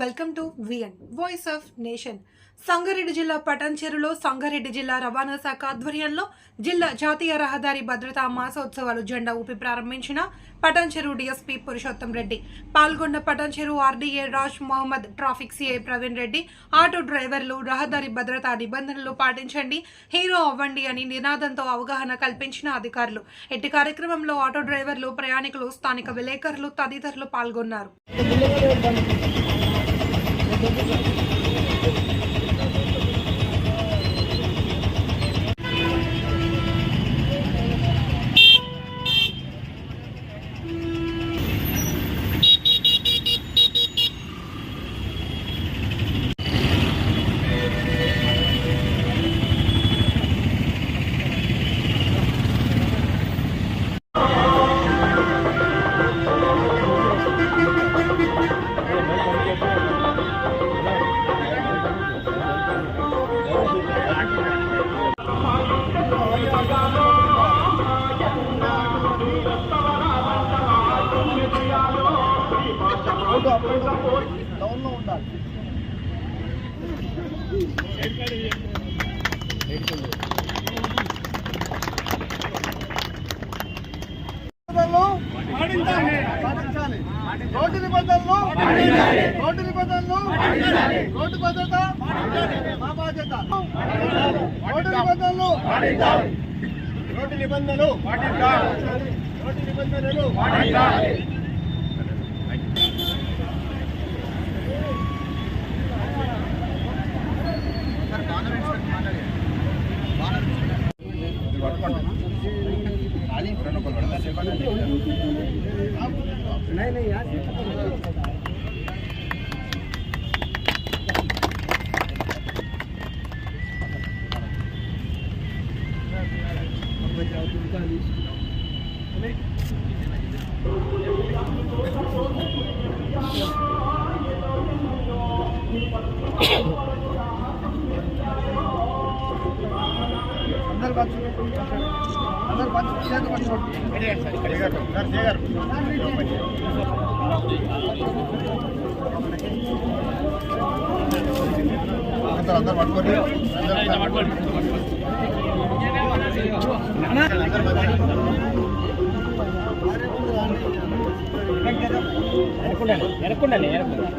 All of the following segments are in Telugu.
Welcome to V N voice of nation Sangareddy జిల్లా పటాన్చెరులో సంగారెడ్డి జిల్లా రవాణా శాఖ ఆధ్వర్యంలో జిల్లా జాతీయ రహదారి భద్రతా మాసోత్సవాలు జెండా ఊపి ప్రారంభించిన పటాన్చెరు డిఎస్పీ పురుషోత్తం రెడ్డి. పాల్గొన్న Patancheru RDA Raj Mohammed traffic CI Praveen Reddy auto డ్రైవర్లు రహదారి భద్రతా నిబంధనలు పాటించండి హీరో అవ్వండి అని నినాదంతో అవగాహన కల్పించిన అధికారులు. ఎట్టి కార్యక్రమంలో ఆటో డ్రైవర్లు ప్రయాణికులు స్థానిక విలేకరులు తదితరులు పాల్గొన్నారు. ধন্যবাদ డౌన్లో ఉండాలి. పాటించాలి. రోడ్డు నిబంధనలు రోడ్డు నిబంధనలు రోడ్డు భద్రత మా బాధ్యత. రోడ్డు నిబంధనలు రోడ్డు నిబంధనలు రోడ్డు నిబంధనలు అందరూ పట్టుకోండి అందరూ పట్టుకోండి ఎనక్కుండాలి ఎనక్కుండాలి ఎనక్కుండాలి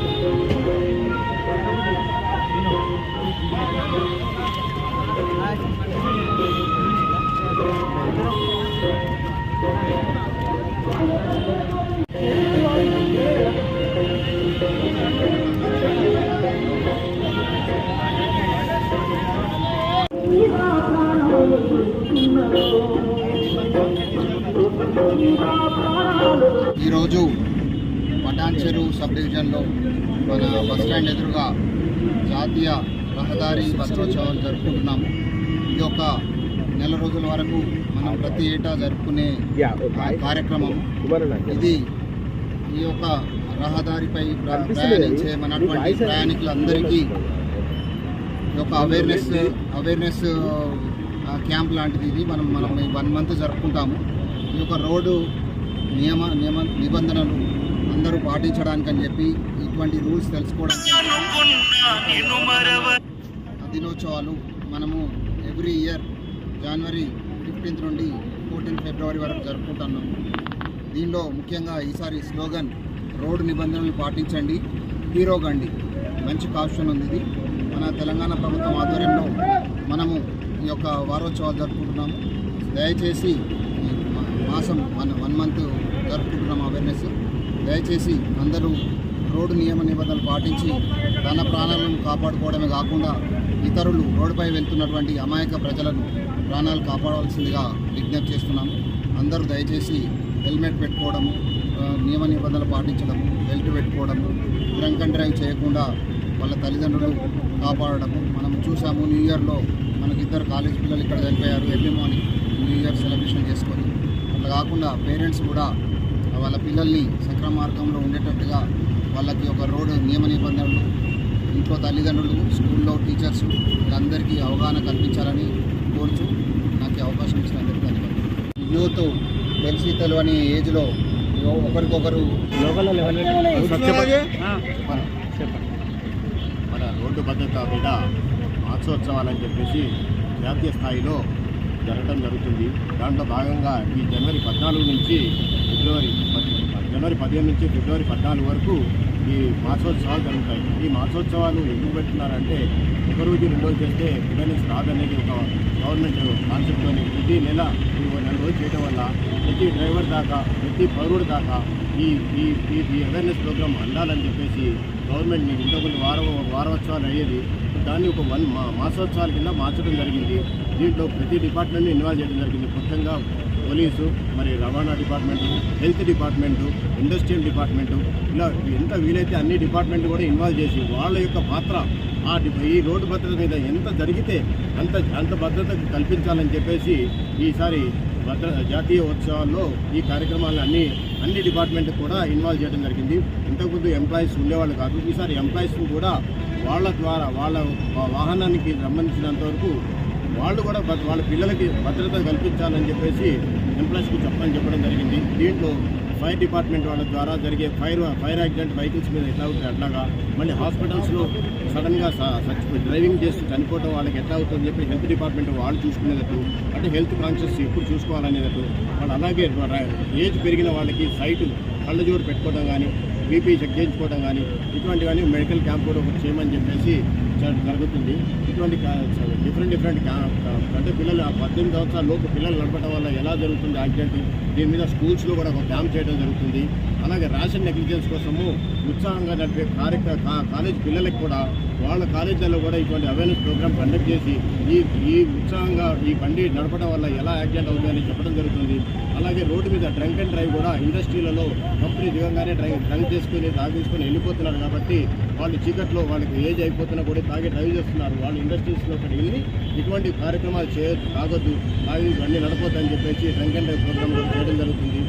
ఈరోజు పటాన్ చెరువు సబ్ డివిజన్లో మన బస్ స్టాండ్ ఎదురుగా జాతీయ రహదారి వస్త్రోత్సవాలు జరుపుకుంటున్నాము. ఇది ఒక నెల రోజుల వరకు మనం ప్రతి ఏటా జరుపుకునే కార్యక్రమం ఇది ఈ యొక్క రహదారిపై ప్ర- ప్రయాణించే మనటువంటి ప్రయాణికులందరికీ ఈ యొక్క అవేర్నెస్ అవేర్నెస్ క్యాంప్ లాంటిది ఇది. మనం మనం ఈ వన్ మంత్ జరుపుకుంటాము. ఈ యొక్క రోడ్డు నియమ నియమ నిబంధనలు అందరూ పాటించడానికి అని చెప్పి ఇటువంటి రూల్స్ తెలుసుకోవడానికి ఆ దినోత్సవాలు మనము ఎవ్రీ ఇయర్ జనవరి ఫిఫ్టీన్త్ నుండి ఫోర్టీన్త్ ఫిబ్రవరి వరకు జరుపుకుంటున్నాం. దీనిలో ముఖ్యంగా ఈసారి స్లోగన్ రోడ్డు నిబంధనలు పాటించండి హీరో గండి మంచి కాప్షన్ ఉంది ఇది. మన తెలంగాణ ప్రభుత్వం ఆధ్వర్యంలో మనము ఈ యొక్క వారోత్సవాలు జరుపుకుంటున్నాము. దయచేసి మా- మాసం వన్ వన్ మంత్ జరుపుకుంటున్నాం అవేర్నెస్ దయచేసి అందరూ రోడ్డు నియమ నిబంధనలు పాటించి తన ప్రాణాలను కాపాడుకోవడమే కాకుండా ఇతరులు రోడ్డుపై వెళ్తున్నటువంటి అమాయక ప్రజలను ప్రాణాలు కాపాడవలసిందిగా విజ్ఞప్తి చేస్తున్నాము. అందరూ దయచేసి హెల్మెట్ పెట్టుకోవడము నియమ నిబంధనలు పాటించడము బెల్ట్ పెట్టుకోవడము డ్రంక్ అండ్ డ్రైవ్ చేయకుండా వాళ్ళ తల్లిదండ్రులు కాపాడడము. మనం చూసాము న్యూ ఇయర్లో మనకి ఇద్దరు కాలేజ్ పిల్లలు ఇక్కడ చనిపోయారు. Early morning new year celebration చేసుకొని. అట్లా కాకుండా పేరెంట్స్ కూడా వాళ్ళ పిల్లల్ని సక్రమ మార్గంలో ఉండేటట్టుగా వాళ్ళకి ఒక రోడ్డు నియమ నిబంధనలు ఇంట్లో తల్లిదండ్రులు స్కూల్లో టీచర్స్ వీళ్ళందరికీ అవగాహన కల్పించాలని కోరుచు నాకు అవకాశం ఇచ్చిన అందరికీ ధన్యవాదాలు. యూత్ తెలిసి తెలియని ఏజ్లో ఒకరికొకరు మన రోడ్డు భద్రత మీద మాసోత్సవాలని చెప్పేసి జాతీయ స్థాయిలో జరగడం జరుగుతుంది. దాంట్లో భాగంగా ఈ జనవరి పద్నాలుగు నుంచి ఫిబ్రవరి పది- జనవరి పదిహేను నుంచి ఫిబ్రవరి పద్నాలుగు వరకు ఈ మాసోత్సవాలు జరుగుతాయి. ఈ మాసోత్సవాలు ఎందుకు పెడుతున్నారంటే ఒకరోజు రెండు రోజులు చేస్తే అవేర్నెస్ రాదనేది ఒక గవర్నమెంట్ కాన్సెప్ట్తోని. ప్రతి నెల నెల రోజు చేయడం వల్ల ప్రతి డ్రైవర్ దాకా ప్రతి పౌరుడు దాకా ఈ ఈ ఈ- అవేర్నెస్ ప్రోగ్రామ్ అందాలని చెప్పేసి గవర్నమెంట్ మీకు ఇంతకుముందు వార వారోత్సవాలు అయ్యేది. దాన్ని ఒక వన్ మా మాసోత్సవాల కింద మార్చడం జరిగింది. దీంట్లో ప్రతి డిపార్ట్మెంట్ని ఇన్వాల్వ్ చేయడం జరిగింది. మొత్తంగా పోలీసు మరి రవాణా department health department industrial department ఇలా ఎంత వీలైతే అన్ని డిపార్ట్మెంట్ కూడా ఇన్వాల్వ్ చేసి వాళ్ళ యొక్క పాత్ర ఆ ఈ రోడ్డు భద్రత మీద ఎంత జరిగితే అంత అంత భద్రత కల్పించాలని చెప్పేసి ఈసారి భద్ర జాతీయ ఉత్సవాల్లో ఈ కార్యక్రమాలన్నీ అన్ని డిపార్ట్మెంట్ కూడా ఇన్వాల్వ్ చేయడం జరిగింది. ఇంతకుముందు ఎంప్లాయీస్ ఉండేవాళ్ళు కాదు. ఈసారి ఎంప్లాయీస్ కూడా వాళ్ళ ద్వారా వాళ్ళ వాహనానికి సంబంధించినంత వరకు వాళ్ళు కూడా వాళ్ళ పిల్లలకి భద్రత కల్పించాలని చెప్పేసి ఎంప్లాయీస్కి చెప్పని చెప్పడం జరిగింది. దీంట్లో ఫైర్ డిపార్ట్మెంట్ వాళ్ళ ద్వారా జరిగే ఫైర్ ఫైర్ యాక్సిడెంట్ వెహికల్స్ మీద ఎట్లా అవుతుంది? అట్లాగా మళ్ళీ హాస్పిటల్స్లో సడన్గా చచ్చిపోయి డ్రైవింగ్ చేస్తూ చనిపోవడం వాళ్ళకి ఎట్లా అవుతుందని చెప్పి హెల్త్ డిపార్ట్మెంట్ వాళ్ళు చూసుకునేటట్టు అంటే హెల్త్ కాన్షియస్ ఎప్పుడు చూసుకోవాలనేటట్టు వాళ్ళు అలాగే ఏజ్ పెరిగిన వాళ్ళకి సైట్ కళ్ళజోడు పెట్టుకోవడం కానీ బీపీ చెక్ చేయించుకోవడం కానీ ఇటువంటివన్నీ మెడికల్ క్యాంప్ కూడా ఒకటి చేయమని చెప్పేసి జరుగుతుంది. ఇటువంటి డిఫరెంట్ డిఫరెంట్ అంటే పిల్లలు పద్దెనిమిది సంవత్సరాల లోపు పిల్లలు నడపడం వల్ల ఎలా జరుగుతుంది యాక్సిడెంట్ దీని మీద స్కూల్స్లో కూడా ఒక క్యాంప్ చేయడం జరుగుతుంది. అలాగే రేషన్ నెగ్లిజెన్స్ కోసము ఉత్సాహంగా నడిపే కార్యక్రమ కా- కాలేజ్ పిల్లలకు కూడా వాళ్ళ కాలేజీలలో కూడా ఇటువంటి అవేర్నెస్ ప్రోగ్రామ్ కండక్ట్ చేసి ఈ ఈ ఉత్సాహంగా ఈ బండి నడపడం వల్ల ఎలా యాక్సిడెంట్ అవుతుందని చెప్పడం జరుగుతుంది. అలాగే రోడ్డు మీద డ్రంక్ అండ్ డ్రైవ్ కూడా ఇండస్ట్రీలలో కంపెనీ దిగంగానే డ్రైవ్ డ్రంక్ చేసుకుని తాగేసుకొని వెళ్ళిపోతున్నారు కాబట్టి వాళ్ళు చీకట్లో వాళ్ళకి ఏజ్ అయిపోతున్నా కూడా తాగి డ్రైవ్ చేస్తున్నారు. వాళ్ళు ఇండస్ట్రీస్లో అక్కడ వెళ్ళి ఇటువంటి కార్యక్రమాలు చేయొద్దు తాగొద్దు తాగి బండి నడపొద్దు అని చెప్పేసి డ్రంక్ అండ్ డ్రైవ్ ప్రోగ్రామ్ కూడా చేయడం జరుగుతుంది.